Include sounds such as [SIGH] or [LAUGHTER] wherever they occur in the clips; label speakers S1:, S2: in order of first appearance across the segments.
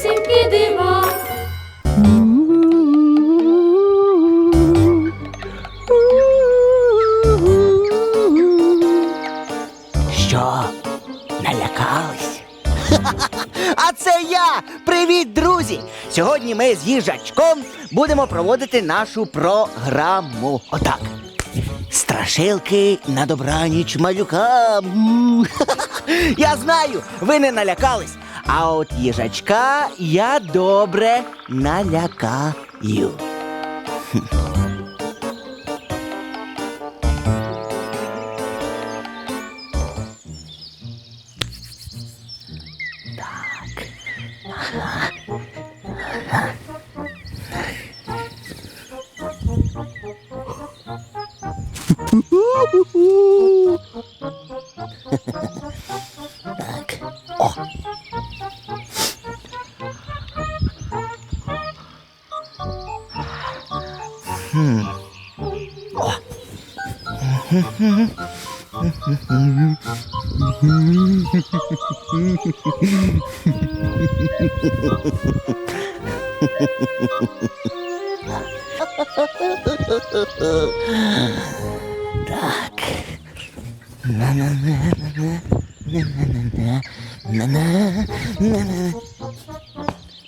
S1: Страшнісінькі дива.
S2: Що? Налякались? [LAUGHS] А це я! Привіт, друзі! Сьогодні ми з їжачком будемо проводити нашу програму. Отак. Страшилки на добраніч малюкам. [LAUGHS] Я знаю, ви не налякались. А от їжачка я добре налякаю. [LAUGHS]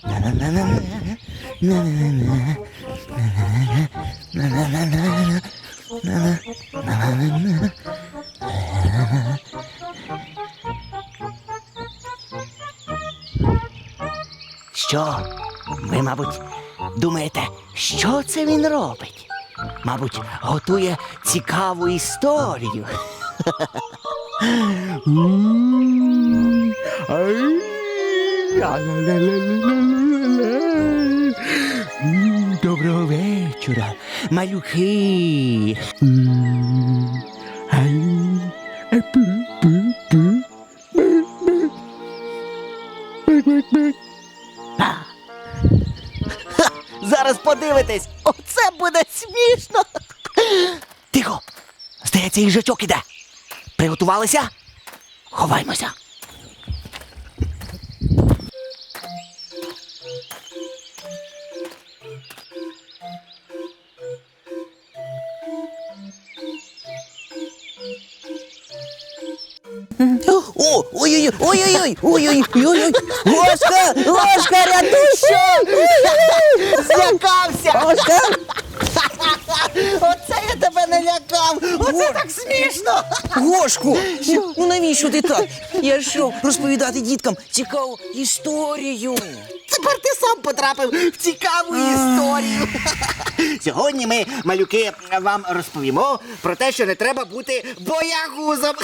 S2: На-на-на-на. Що? Ви, мабуть, думаєте, що це він робить? Мабуть, готує цікаву історію. Доброго вечора, малюки. М, ай, пу-пу-пу, бу-бу. Бик-бик-бик. А. Ха, Зараз подивитесь, оце буде смішно. Тихо! Здається, їжачок іде. Приготувалися? Ховаймося. О, ой-ой-ой, ой-ой-ой, ой-ой-ой. Ложка, ложка, рятуй. Злякався. Ложка. Оце так смішно.
S3: Гошку, ну, ну навіщо ти так? Я ж що, розповідати діткам цікаву історію.
S2: Тепер ти сам потрапив в цікаву історію. Сьогодні ми, малюки, вам розповімо про те, що не треба бути боягузом.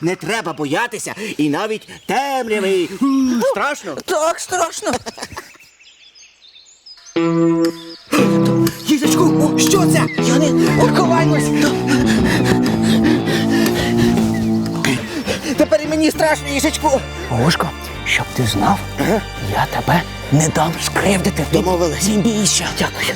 S2: Не треба боятися і навіть темряви. М, Страшно.
S3: Так страшно.
S2: Їжачку, о, що це?
S3: Я не
S2: Ховаймось! Тепер і мені страшно, їжечку.
S3: Гошко, щоб ти знав, я тебе не дам скривдити.
S2: Домовились.
S3: Не бійся. Дякую.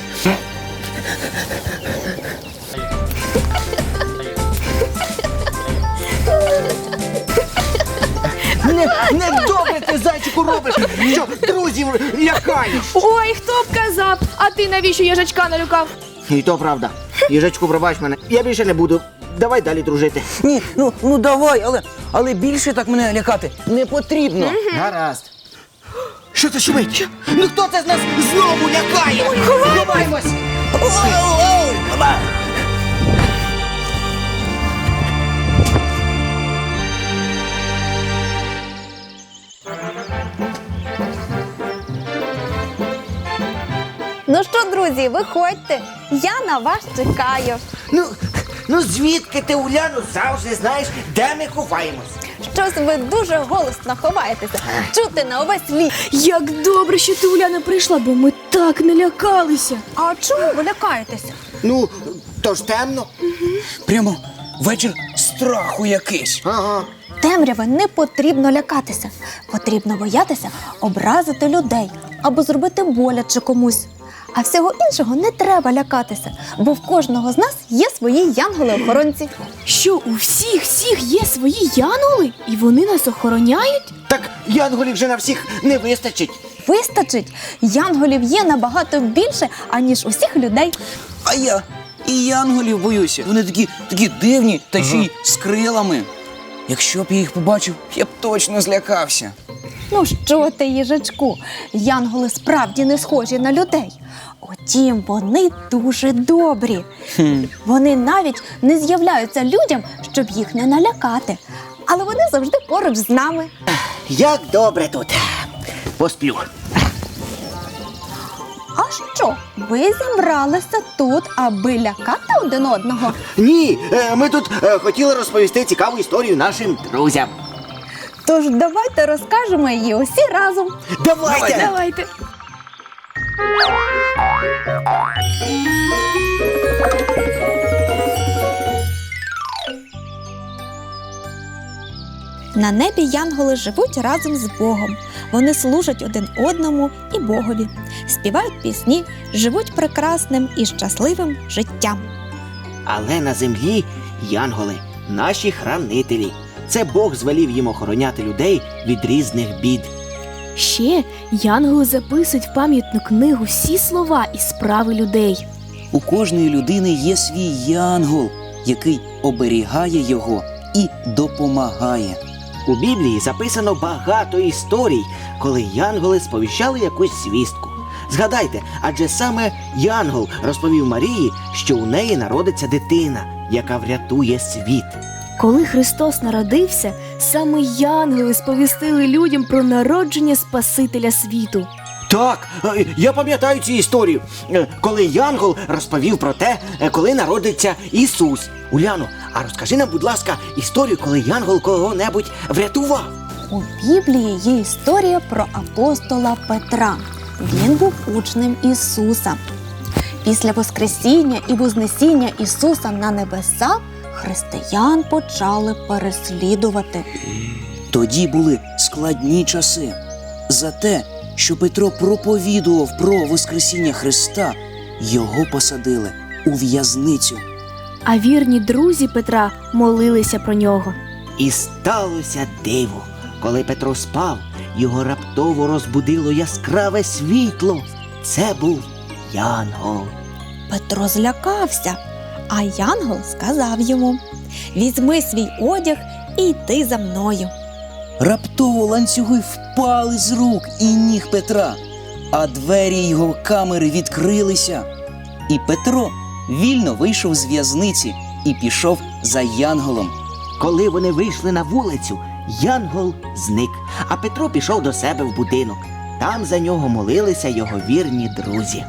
S2: Не, не добре ти зайчику робиш, що друзів лякаєш.
S4: Ой, хто б казав, а ти навіщо їжачка налюкав?
S2: І то правда. Їжачку, пробач мене. Я більше не буду. Давай далі дружити.
S3: Ні, ну, ну давай, але, але більше так мене лякати не потрібно.
S2: Гаразд. Що це шумить? Ну хто це з нас знову лякає? Ховаймось!
S3: Ой, ой, ой.
S5: Ну що, друзі, виходьте. Я на вас чекаю.
S2: Ну, ну звідки ти, Уляну, завжди знаєш, де ми ховаємось?
S5: Щось ви дуже голосно ховаєтеся. Чути на увесь ліс.
S4: Як добре, що ти Уляна прийшла, бо ми так не лякалися.
S5: А чому ви лякаєтеся?
S2: Ну, то ж темно.
S3: Прямо вечір страху якийсь.
S2: Ага.
S5: Темряви не потрібно лякатися. Потрібно боятися образити людей або зробити боляче комусь. А всього іншого не треба лякатися, бо в кожного з нас є свої янголи-охоронці.
S4: Що у всіх всіх є свої янголи, і вони нас охороняють?
S2: Так янголів вже на всіх не вистачить.
S5: Вистачить, янголів є набагато більше, аніж усіх людей.
S3: А я і янголів боюся. Вони такі, такі дивні та ще й з крилами. Якщо б я їх побачив, я б точно злякався.
S5: Ну що ти, їжачку? Янголи справді не схожі на людей. Утім, вони дуже добрі. Вони навіть не з'являються людям, щоб їх не налякати. Але вони завжди поруч з нами.
S2: Як добре тут. Посплю.
S5: А що? Ви зібралися тут, аби лякати один одного?
S2: Ні, е, ми тут е, хотіли розповісти цікаву історію нашим друзям.
S5: Тож давайте розкажемо її усі разом.
S2: Давайте!
S4: Давайте.
S5: На небі янголи живуть разом з Богом. Вони служать один одному і Богові, співають пісні, живуть прекрасним і щасливим життям.
S2: Але на землі янголи, наші хранителі. Це Бог звелів їм охороняти людей від різних бід.
S4: Ще янголи записують в пам'ятну книгу всі слова і справи людей.
S3: У кожної людини є свій янгол, який оберігає його і допомагає.
S2: У Біблії записано багато історій, коли янголи сповіщали якусь звістку. Згадайте, адже саме Янгол розповів Марії, що у неї народиться дитина, яка врятує світ.
S4: Коли Христос народився, саме янголи сповістили людям про народження Спасителя світу.
S2: Так, е, я пам'ятаю цю історію, е, коли Янгол розповів про те, е, коли народиться Ісус. Уляно, а розкажи нам, будь ласка, історію, коли Янгол кого-небудь врятував.
S5: У Біблії є історія про апостола Петра. Він був учнем Ісуса. Після Воскресіння і Вознесіння Ісуса на небеса християн почали переслідувати.
S3: Тоді були складні часи. За те, що Петро проповідував про Воскресіння Христа, його посадили у в'язницю.
S4: А вірні друзі Петра молилися про нього.
S2: І сталося диво. Коли Петро спав, його раптово розбудило яскраве світло. Це був Янгол.
S5: Петро злякався, а Янгол сказав йому: Візьми свій одяг і йди за мною.
S3: Раптово ланцюги впали з рук і ніг Петра, а двері його камери відкрилися. І Петро вільно вийшов з в'язниці і пішов за Янголом.
S2: Коли вони вийшли на вулицю, Янгол зник, а Петро пішов до себе в будинок. Там за нього молилися його вірні друзі.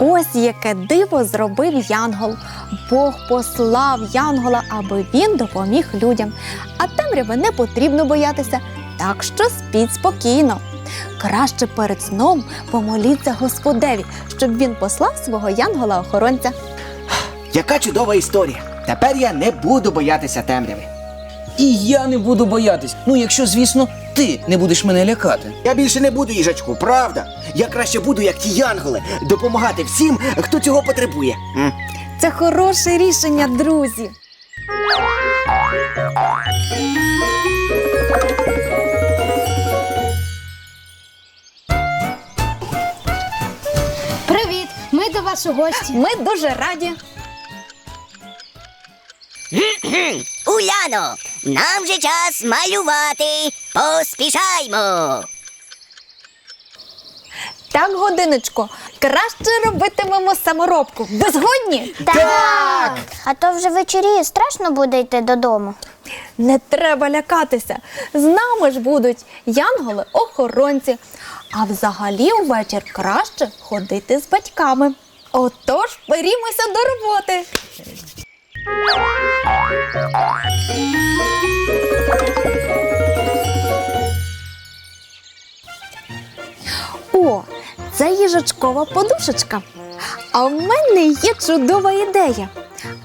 S5: Ось яке диво зробив Янгол. Бог послав Янгола, аби він допоміг людям. А темряви не потрібно боятися, так що спіть спокійно. Краще перед сном помоліться Господеві, щоб він послав свого янгола-охоронця.
S2: Яка чудова історія! Тепер я не буду боятися темряви.
S3: І я не буду боятись. Ну, якщо, звісно, ти не будеш мене лякати.
S2: Я більше не буду їжачку, правда. Я краще буду, як ті янголи, допомагати всім, хто цього потребує. М.
S5: Це хороше рішення, друзі.
S1: Привіт! Ми до вас у гості.
S5: Ми дуже раді.
S6: Уляно, нам же час малювати. Поспішаймо.
S5: Так, годиночко, краще робитимемо саморобку. Ви згодні?
S1: Так! А то вже вечоріє, страшно буде йти додому.
S5: Не треба лякатися. З нами ж будуть янголи-охоронці. А взагалі увечір краще ходити з батьками. Отож, берімося до роботи. О, це їжачкова подушечка. А в мене є чудова ідея.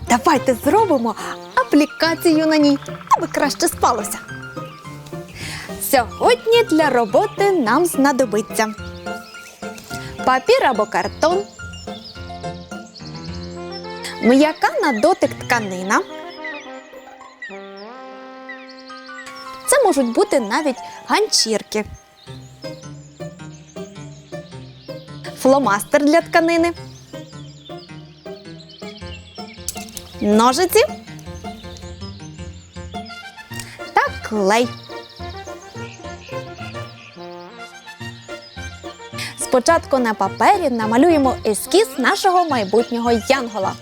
S5: Давайте зробимо аплікацію на ній, аби краще спалося. Сьогодні для роботи нам знадобиться папір або картон, м'яка на дотик тканина. Це можуть бути навіть ганчірки. фломастер для тканини, ножиці та клей. Спочатку на папері намалюємо ескіз нашого майбутнього янгола.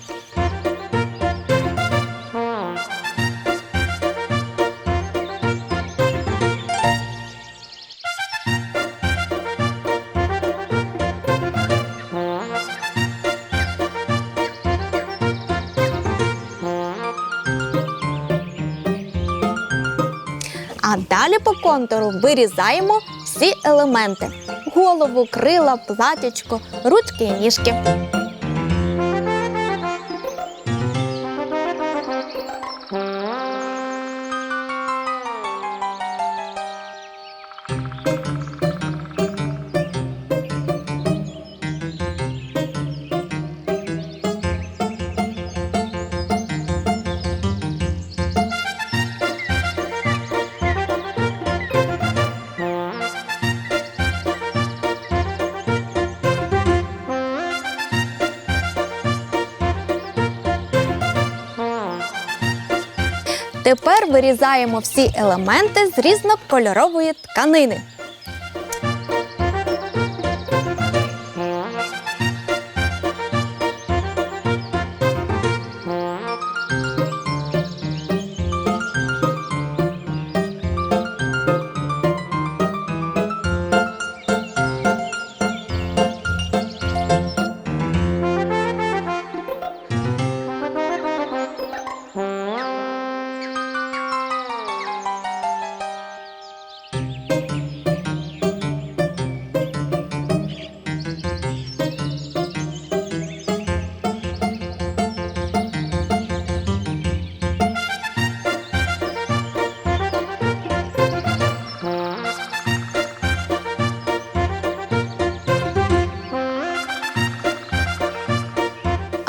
S5: Контуру вирізаємо всі елементи: голову, крила, платячко, ручки і ніжки. Тепер вирізаємо всі елементи з різнокольорової тканини.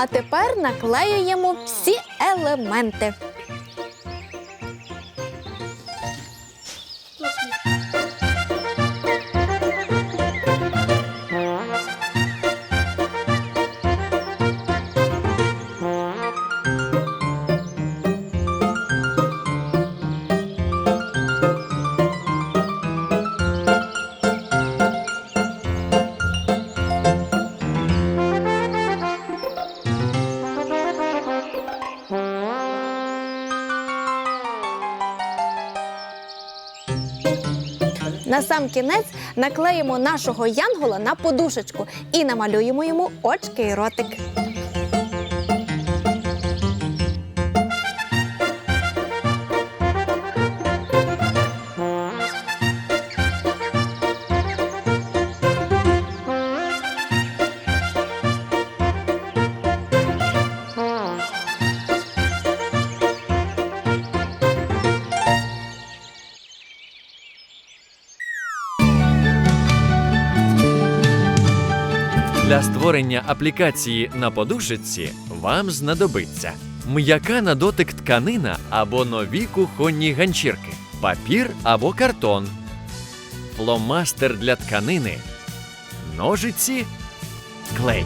S5: А тепер наклеюємо всі елементи. На сам кінець наклеїмо нашого янгола на подушечку і намалюємо йому очки і ротик.
S7: Створення аплікації на подушечці вам знадобиться м'яка на дотик тканина або нові кухонні ганчірки, папір або картон, фломастер для тканини, ножиці, клей.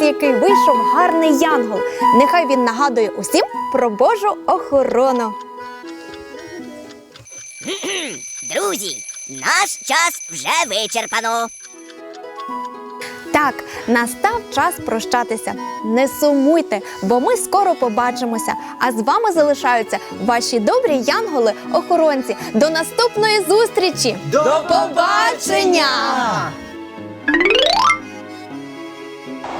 S5: Ось який вийшов гарний янгол. Нехай він нагадує усім про Божу охорону.
S6: Друзі, наш час вже вичерпано.
S5: Так, настав час прощатися. Не сумуйте, бо ми скоро побачимося. А з вами залишаються ваші добрі янголи-охоронці. До наступної зустрічі! До побачення!